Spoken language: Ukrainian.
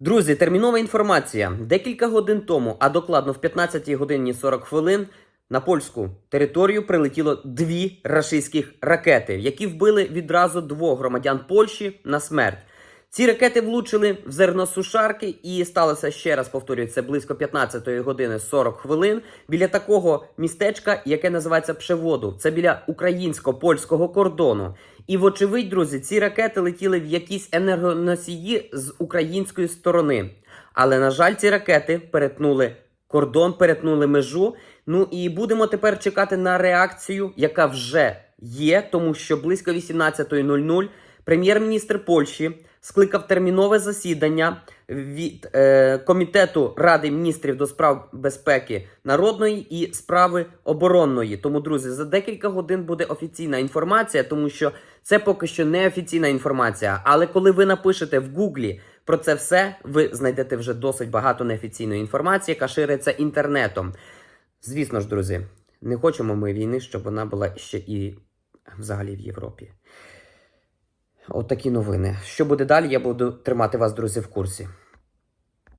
Друзі, термінова інформація. Декілька годин тому, а докладно в 15 годині 40 хвилин, на польську територію прилетіло дві рашистських ракети, які вбили відразу двох громадян Польщі на смерть. Ці ракети влучили в зерносушарки і сталося ще раз повторюю, це близько 15 години 40 хвилин біля такого містечка, яке називається Пшеводу. Це біля українсько-польського кордону. І вочевидь, друзі, ці ракети летіли в якісь енергоносії з української сторони. Але на жаль, ці ракети перетнули кордон, перетнули межу. Ну і будемо тепер чекати на реакцію, яка вже є, тому що близько 18.00 прем'єр-міністр Польщі скликав термінове засідання від е, комітету Ради міністрів до справ безпеки народної і справи оборонної. Тому, друзі, за декілька годин буде офіційна інформація, тому що це поки що не офіційна інформація. Але коли ви напишете в Гуглі про це все, ви знайдете вже досить багато неофіційної інформації, яка шириться інтернетом. Звісно ж, друзі, не хочемо ми війни, щоб вона була ще і взагалі в Європі. От такі новини. Що буде далі, я буду тримати вас, друзі, в курсі.